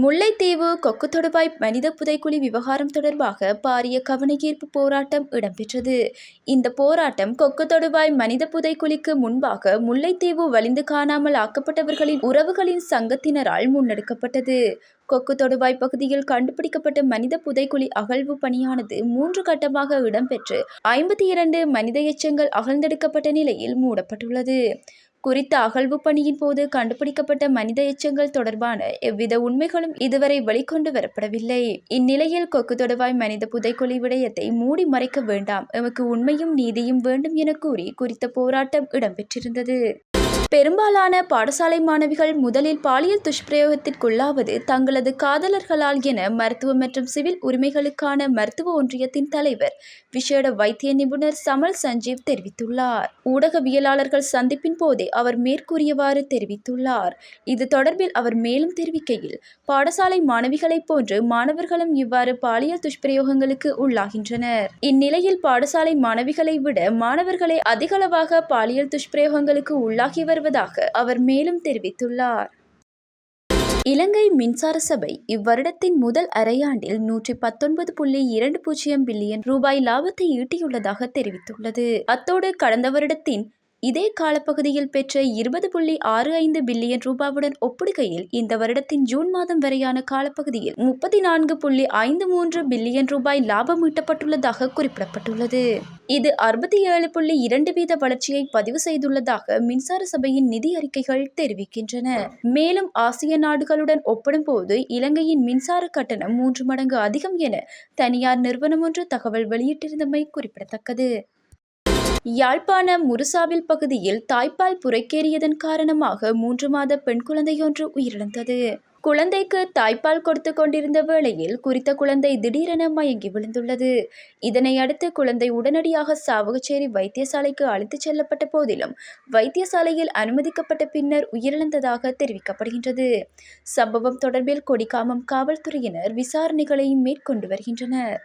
முல்லைத்தீவு கொக்கு தொடுவாய் மனித புதைக்குழி விவகாரம் தொடர்பாக பாரிய கவனஈர்ப்பு போராட்டம் இடம்பெற்றது. இந்த போராட்டம் கொக்கு தொடுவாய் மனித புதைக்குழிக்கு முன்பாக முல்லைத்தீவு வலிந்து காணாமல் ஆக்கப்பட்டவர்களின் உறவுகளின் சங்கத்தினரால் முன்னெடுக்கப்பட்டது. கொக்கு தொடுவாய் பகுதியில் கண்டுபிடிக்கப்பட்ட மனித புதைக்குழி அகழ்வு பணியானது மூன்று கட்டமாக இடம்பெற்று ஐம்பத்தி இரண்டு மனித எச்சங்கள் அகழ்ந்தெடுக்கப்பட்ட நிலையில் மூடப்பட்டுள்ளது. குறித்த அகழ்வு பணியின் போது கண்டுபிடிக்கப்பட்ட மனித எச்சங்கள் தொடர்பான எவ்வித உண்மைகளும் இதுவரை வெளிக்கொண்டு வரப்படவில்லை. இந்நிலையில் கொக்கு தொடவாய் மனித புதைக்குழி விடயத்தை மூடி மறைக்க வேண்டாம். எமக்கு உண்மையும் நீதியும் வேண்டும் என கூறி குறித்த போராட்டம் இடம்பெற்றிருந்தது. பெரும்பாலான பாடசாலை மாணவிகள் முதலில் பாலியல் துஷ்பிரயோகத்திற்குள்ளாவது தங்களது காதலர்களால் என மருத்துவ மற்றும் சிவில் உரிமைகளுக்கான மருத்துவ ஒன்றியத்தின் தலைவர் விசேட வைத்திய நிபுணர் சமல் சஞ்சீவ் தெரிவித்துள்ளார். ஊடகவியலாளர்கள் சந்திப்பின் போதே அவர் மேற்கூறியவாறு தெரிவித்துள்ளார். இது தொடர்பில் அவர் மேலும் தெரிவிக்கையில் பாடசாலை மாணவிகளைப் போன்று மாணவர்களும் இவ்வாறு பாலியல் துஷ்பிரயோகங்களுக்கு உள்ளாகின்றனர். இந்நிலையில் பாடசாலை மாணவிகளை விட மாணவர்களே அதிகளவாக பாலியல் துஷ்பிரயோகங்களுக்கு உள்ளாகி வருவதாக அவர் மேலும் தெரிவித்துள்ளார். இலங்கை மின்சார சபை இவ்வருடத்தின் முதல் அரையாண்டில் நூற்றி பத்தொன்பது புள்ளி இரண்டு பூஜ்ஜியம் பில்லியன் ரூபாய் லாபத்தை ஈட்டியுள்ளதாக தெரிவித்துள்ளது. அத்தோடு கடந்த வருடத்தின் இதே காலப்பகுதியில் பெற்ற இருபது புள்ளி ஆறு ஐந்து பில்லியன் ரூபாவுடன் ஒப்பிடுகையில் இந்த வருடத்தின் ஜூன் மாதம் வரையான காலப்பகுதியில் முப்பத்தி நான்கு புள்ளி ஐந்து மூன்று பில்லியன் ரூபாய் லாபம் ஈட்டப்பட்டுள்ளதாக குறிப்பிடப்பட்டுள்ளது. இது அறுபத்தி ஏழு புள்ளி இரண்டு வீத வளர்ச்சியை பதிவு செய்துள்ளதாக மின்சார சபையின் நிதி அறிக்கைகள் தெரிவிக்கின்றன. மேலும் ஆசிய நாடுகளுடன் ஒப்பிடும்போது இலங்கையின் மின்சார கட்டணம் மூன்று மடங்கு அதிகம் என தனியார் நிறுவனம் ஒன்று தகவல் வெளியிட்டிருந்தமை குறிப்பிடத்தக்கது. யாழ்ப்பாண முருசாவில் பகுதியில் தாய்ப்பால் புரைக்கேறியதன் காரணமாக மூன்று மாத பெண் குழந்தையொன்று உயிரிழந்தது. குழந்தைக்கு தாய்ப்பால் கொடுத்து கொண்டிருந்த வேளையில் குறித்த குழந்தை திடீரென மயங்கி விழுந்துள்ளது. இதனை அடுத்து குழந்தை உடனடியாக சாவகச்சேரி வைத்தியசாலைக்கு அழைத்துச் செல்லப்பட்ட போதிலும் வைத்தியசாலையில் அனுமதிக்கப்பட்ட பின்னர் உயிரிழந்ததாக தெரிவிக்கப்படுகின்றது. சம்பவம் தொடர்பில் கொடிகாமம் காவல்துறையினர் விசாரணைகளை மேற்கொண்டு வருகின்றனர்.